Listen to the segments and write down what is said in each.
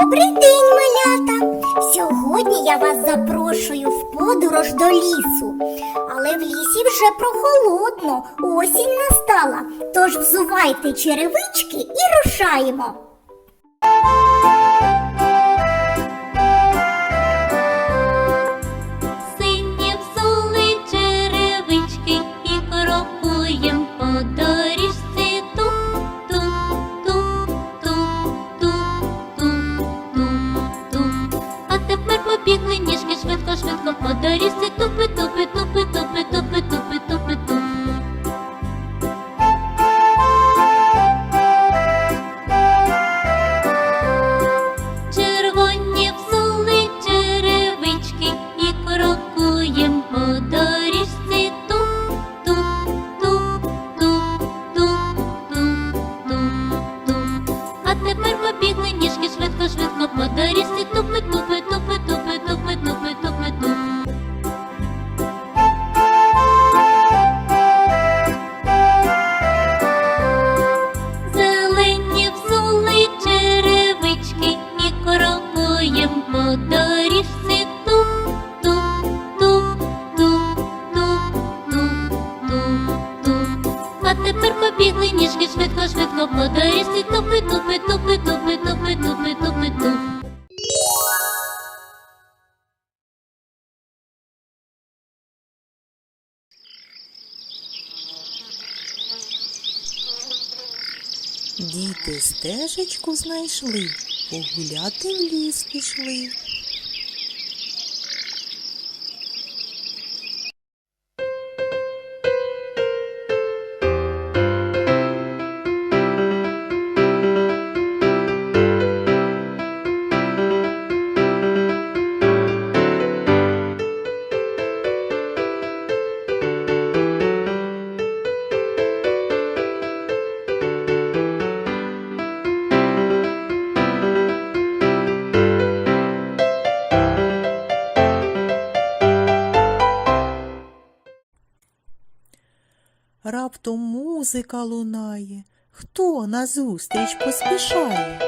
Добрий день, малята! Сьогодні я вас запрошую в подорож до лісу. Але в лісі вже прохолодно, осінь настала. Тож взувайте черевички і рушаємо. Швидко по доріжці тупи, тупи, тупи, тупи, тупи, тупи, тупи, туп. Зелені взули черевички і крокуємо по Діти стежечку знайшли, погуляти в ліс пішли. Раптом музика лунає. Хто назустріч поспішає?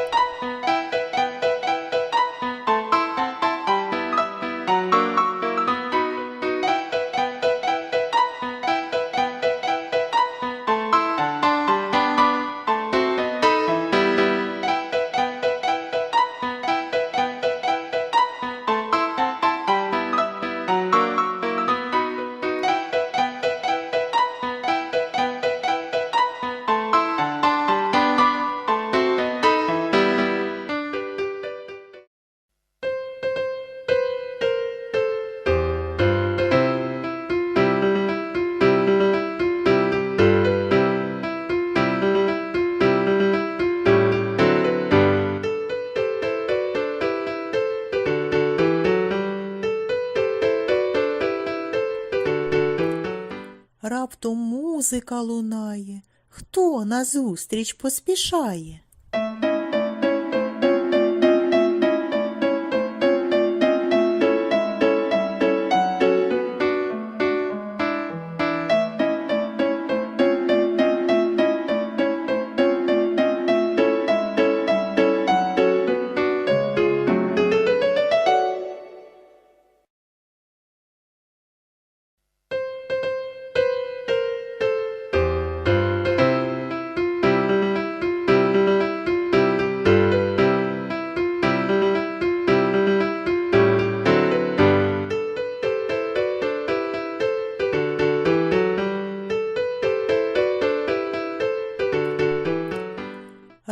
Раптом музика лунає. Хто назустріч поспішає?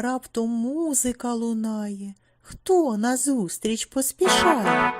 Раптом музика лунає. Хто назустріч поспішає?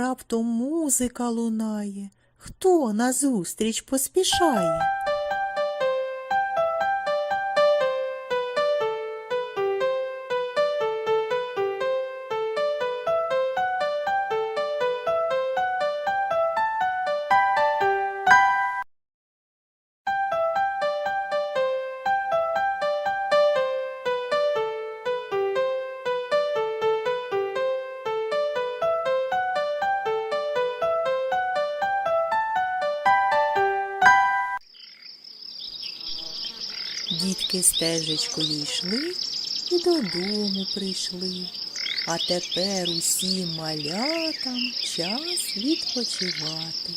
Раптом музика лунає. Хто назустріч поспішає? Стежечкою йшли і додому прийшли. А тепер усім малятам час відпочивати.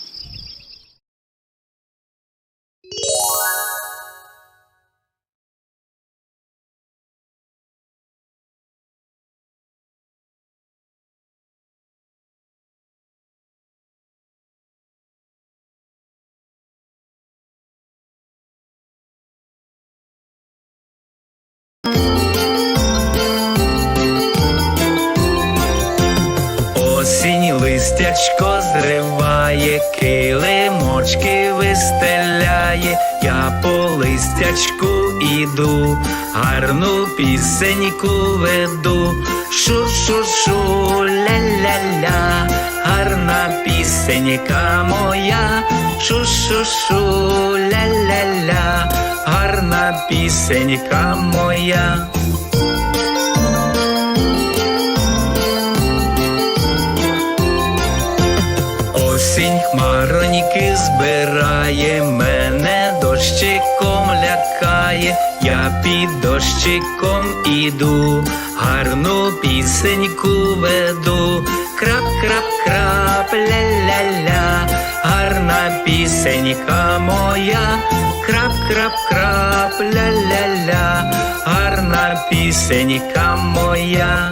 Осінь зриває, килимочки вистеляє, я по листячку іду, гарну пісеньку веду, шу-шу-шу, ля-ля-ля, гарна пісенька моя, шу-шу-шу, ля-ля-ля, гарна пісенька моя. Осінь хмароньки збирає, мене дощиком лякає, я під дощиком іду, гарну пісеньку веду, крап, крап, крап, ля-ля-ля, гарна пісенька моя, крап, крап, крап, ля-ля-ля, гарна пісенька моя.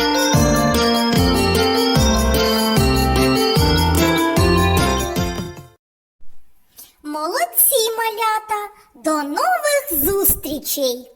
До нових зустрічей!